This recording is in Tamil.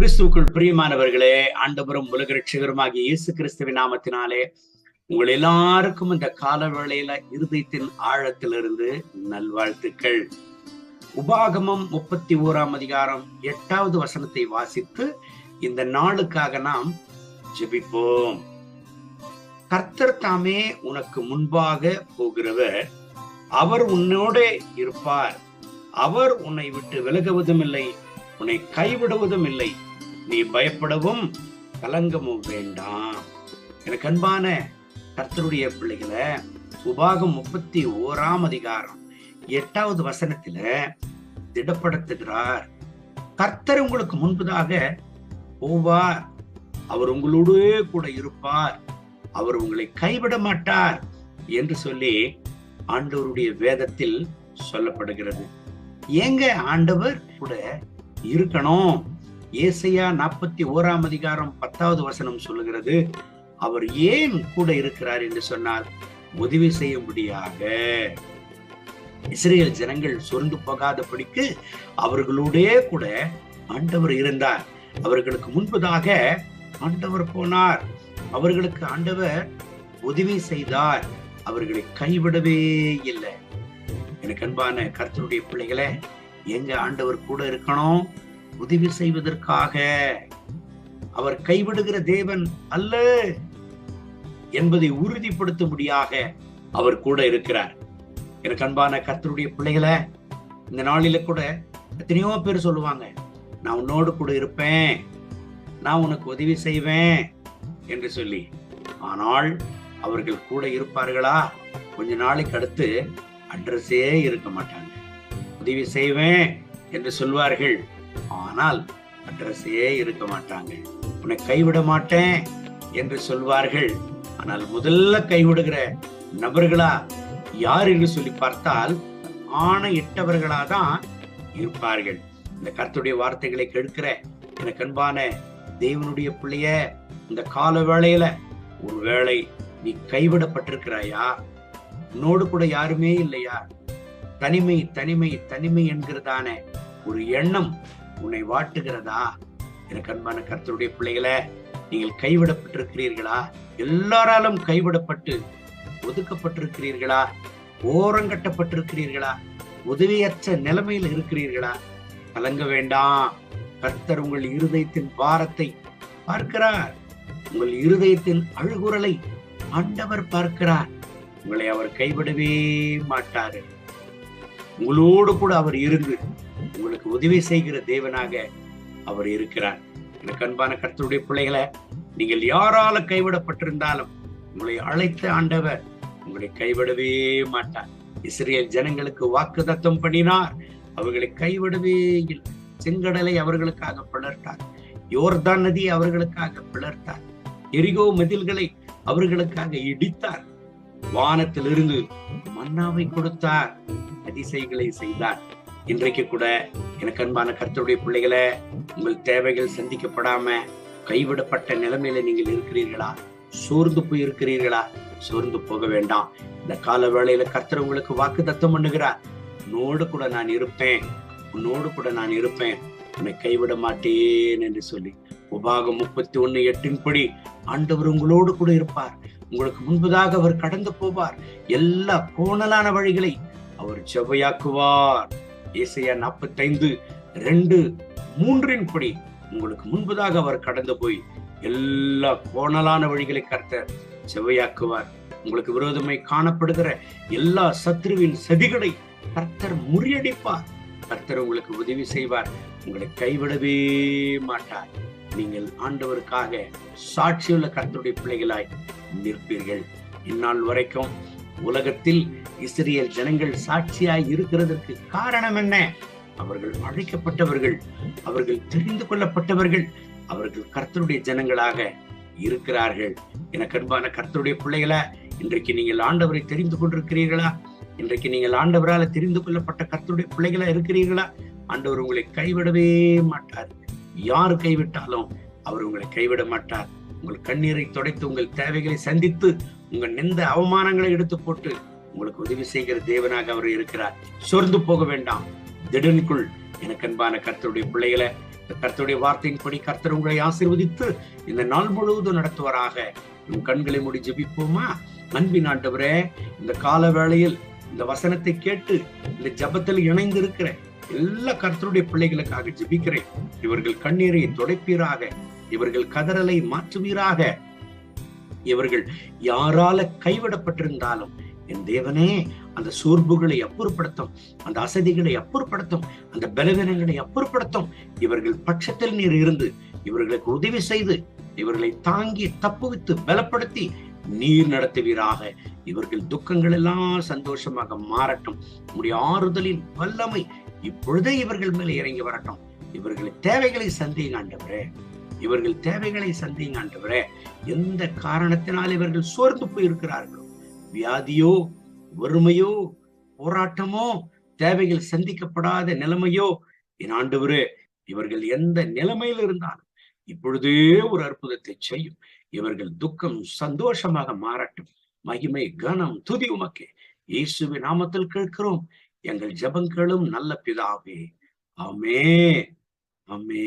கிறிஸ்துவுக்குள் பிரியமானவர்களே ஆண்டவரும் உலக ரட்சகருமாகிய இயேசு கிறிஸ்துவின் நாமத்தினாலே உங்கள் எல்லாருக்கும் இந்த கால வேளையில இருதயத்தின் ஆழத்திலிருந்து நல்வாழ்த்துக்கள். உபாகமம் முப்பத்தி ஓராம் அதிகாரம் எட்டாவது வசனத்தை வாசித்து இந்த நாளுக்காக நாம் ஜெபிப்போம். கர்த்தர் தாமே உனக்கு முன்பாக போகிறவர். அவர் உன்னோட இருப்பார். அவர் உன்னை விட்டு விலகுவதும் இல்லை உன்னை கைவிடுவதும் இல்லை நீ பயப்படவும் கலங்கமும் வேண்டாம். எனக்கு அன்பான கர்த்தருடைய பிள்ளைகளை உபாகம் முப்பத்தி ஓராம் அதிகாரம் எட்டாவது வசனத்துல திடப்படுத்துகிறார். கர்த்தர் உங்களுக்கு முன்பதாக போவார். அவர் உங்களோடு கூட இருப்பார். அவர் உங்களை கைவிட மாட்டார் என்று சொல்லி ஆண்டவருடைய வேதத்தில் சொல்லப்படுகிறது. ஏங்க ஆண்டவர் கூட இருக்கணும்? ஏசையா நாற்பத்தி ஓராம் அதிகாரம் பத்தாவது வசனம் சொல்லுகிறது அவர் ஏன் கூட இருக்கிறார் என்று சொன்னால் உதவி செய்யும்படியாக. இஸ்ரேல் ஜனங்கள் சொர்ந்து போகாதபடிக்கு அவர்களோடே கூட ஆண்டவர் இருந்தார். அவர்களுக்கு முன்பதாக ஆண்டவர் போனார். அவர்களுக்கு ஆண்டவர் உதவி செய்தார். அவர்களை கைவிடவே இல்லை. எனக்கு அன்பான கர்த்தருடைய பிள்ளைகளை எங்க ஆண்டவர் கூட இருக்கணும்? உதவி செய்வதற்காக அவர் கைவிடுகிற தேவன் அல்ல என்பதை உறுதிப்படுத்தும்படியாக அவர் கூட இருக்கிறார். எனக்கு அன்பான கர்த்தருடைய பிள்ளைகளை இந்த நாளில கூட எத்தனையோ பேர் சொல்லுவாங்க நான் உன்னோடு கூட இருப்பேன் நான் உனக்கு உதவி செய்வேன் என்று சொல்லி. ஆனால் அவர்கள் கூட இருப்பார்களா? கொஞ்ச நாளைக்கு அடுத்து அட்ரஸே இருக்க மாட்டாங்க. உதவி செய்வேன் என்று சொல்வார்கள். ஆனால் அட்ரஸே இருக்க மாட்டாங்க. உன்னை கைவிட மாட்டேன் என்று சொல்வார்கள். ஆனால் முதல்ல கைவிடுகிற நபர்களா யார் என்று சொல்லி பார்த்தால் ஆணையிட்டவர்களா தான் இருப்பார்கள். இந்த கருத்துடைய வார்த்தைகளை கெடுக்கிற எனக்கு அன்பான தேவனுடைய பிள்ளைய இந்த கால வேளையில ஒருவேளை நீ கைவிடப்பட்டிருக்கிறாயா? உன்னோடு கூட யாருமே இல்லையா? தனிமை தனிமை தனிமை என்கிறதான ஒரு எண்ணம் உன்னை வாட்டுகிறதா? எனக்கு அன்பான கர்த்தருடைய பிள்ளைகளை நீங்கள் கைவிடப்பட்டிருக்கிறீர்களா? எல்லாராலும் கைவிடப்பட்டு ஒதுக்கப்பட்டிருக்கிறீர்களா? ஓரங்கட்டப்பட்டிருக்கிறீர்களா உதவியற்ற நிலைமையில் இருக்கிறீர்களா? கலங்க வேண்டாம். கர்த்தர் உங்கள் இருதயத்தின் பாரத்தை பார்க்கிறார். உங்கள் இருதயத்தின் அழுகுரலை ஆண்டவர் பார்க்கிறார். உங்களை அவர் கைவிடவே மாட்டார். உங்களோடு கூட அவர் இருந்து உங்களுக்கு உதவி செய்கிற தேவனாக அவர் இருக்கிறார். எனக்கு அன்பான கர்த்தருடைய பிள்ளைகளை நீங்கள் யாரால கைவிடப்பட்டிருந்தாலும் உங்களை அழைத்த ஆண்டவர் உங்களை கைவிடவே மாட்டார். இஸ்ரேல் ஜனங்களுக்கு வாக்கு தத்தம் பண்ணினார். அவர்களை கைவிடவே இல்லை. செங்கடலை அவர்களுக்காக பிளர்த்தார். யோர்தான் நதி அவர்களுக்காக பிளர்த்தார். எரிகோ மதில்களை அவர்களுக்காக இடித்தார். வானத்திலிருந்து மன்னாவை கொடுத்தார். அதிசயங்களை செய்தார். இன்றைக்கு கூட எனக்கு அன்பான கருத்துடைய பிள்ளைகளை உங்கள் தேவைகள் சந்திக்கப்படாம கைவிடப்பட்ட நிலைமையில நீங்கள் இருக்கிறீர்களா? சோர்ந்து போய் இருக்கிறீர்களா சோர்ந்து போக வேண்டாம். இந்த கால வேளையில கர்த்தர் உங்களுக்கு வாக்கு தத்தம் பண்ணுகிறார். உன்னோடு கூட நான் இருப்பேன். உன்னோடு கூட நான் இருப்பேன். உன்னை கைவிட மாட்டேன் என்று சொல்லி. உபாகம் முப்பத்தி ஒண்ணு எட்டின்படி ஆண்டவர் உங்களோடு கூட இருப்பார். உங்களுக்கு முன்பதாக அவர் கடந்து போவார். எல்லா கோணலான வழிகளை அவர் செவ்வையாக்குவார். ஏசையா நாற்பத்தைந்து ரெண்டு மூன்றின் படி. உங்களுக்கு முன்பதாக அவர் கடந்து போய் எல்லா கோணலான வழிகளை கர்த்தர் செவ்வையாக்குவார் உங்களுக்கு விரோதமை காணப்படுகிற எல்லா சத்ருவின் சதிகளை கர்த்தர் முறியடிப்பார். கர்த்தர் உங்களுக்கு உதவி செய்வார். உங்களை கைவிடவே மாட்டார். நீங்கள் ஆண்டவருக்காக சாட்சியுள்ள கர்த்தருடைய பிள்ளைகளாய் நிற்பீர்கள். இந்நாள் வரைக்கும் உலகத்தில் இஸ்ரேல் ஜனங்கள் சாட்சியாய் இருக்கிறதற்கு காரணம் என்ன? அவர்கள் அழைக்கப்பட்டவர்கள் அவர்கள் தெரிந்து கொள்ளப்பட்டவர்கள் அவர்கள் கர்த்தருடைய ஜனங்களாக இருக்கிறார்கள். என கண்பான கர்த்தருடைய பிள்ளைகளா இன்றைக்கு நீங்கள் ஆண்டவரை தெரிந்து கொண்டிருக்கிறீர்களா? இன்றைக்கு நீங்கள் ஆண்டவரால் தெரிந்து கொள்ளப்பட்ட கர்த்தருடைய பிள்ளைகளா இருக்கிறீர்களா? ஆண்டவர் உங்களை கைவிடவே மாட்டார். யார் கைவிட்டாலும் அவர் உங்களை கைவிட மாட்டார். உங்கள் கண்ணீரை துடைத்து உங்கள் தேவைகளை சந்தித்து உங்கள் நெந்த அவமானங்களை எடுத்து போட்டு உங்களுக்கு உதவி செய்கிற தேவனாக அவர் இருக்கிறார். சோர்ந்து போக வேண்டாம். திடனுக்குள் எனக்கு அன்பான கர்த்தருடைய பிள்ளைகளை இந்த கர்த்தருடைய வார்த்தையின்படி கர்த்தர் உங்களை ஆசிர்வதித்து இந்த நாள் முழுவதும் நடத்துவராக. உன் கண்களை மூடி ஜபிப்போமா? அன்பின் ஆண்டவரே இந்த கால வேளையில் இந்த வசனத்தை கேட்டு இந்த ஜபத்தில் இணைந்து இருக்கிற எல்லா கர்த்தருடைய பிள்ளைகளுக்காக ஜெபிக்கிறேன். இவர்கள் கண்ணீரை துடைப்பீராக இவர்கள் கதறலை மாற்றுவீராக. இவர்கள் யாரால கைவிடப்பட்டிருந்தாலும் என் தேவனே அந்த சோர்வுகளை அப்புறப்படுத்தும் அந்த அசதிகளை அப்புறப்படுத்தும் அந்த பலவீனங்களை அப்புறப்படுத்தும். இவர்கள் பட்சத்தில் நீர் இருந்து இவர்களுக்கு உதவி செய்து இவர்களை தாங்கி தப்புவித்து பலப்படுத்தி நீர் நடத்துவீராக. இவர்கள் துக்கங்கள் எல்லாம் சந்தோஷமாக மாறட்டும். உங்களுடைய ஆறுதலின் வல்லமை இப்பொழுதே இவர்கள் மேலே இறங்கி வரட்டும். இவர்களின் தேவைகளை சந்திங்க ஆண்டவரே. இவர்கள் தேவைகளை சந்திங்க ஆண்டவரே. எந்த காரணத்தினால் இவர்கள் சோர்ந்து போயிருக்கிறார்களோ வியாதியோ வறுமையோ போராட்டமோ தேவைகள் சந்திக்கப்படாத நிலைமையோ என் ஆண்டவரே இவர்கள் எந்த நிலைமையில் இருந்தாலும் இப்பொழுதே ஒரு அற்புதத்தை செய்யும். இவர்கள் துக்கம் சந்தோஷமாக மாறட்டும். மகிமை கனம் துதி உமக்கே. இயேசுவின் நாமத்தில் கேட்கிறோம். எங்கள் ஜெபங்களும் நல்ல பிதாவே. ஆமே ஆமே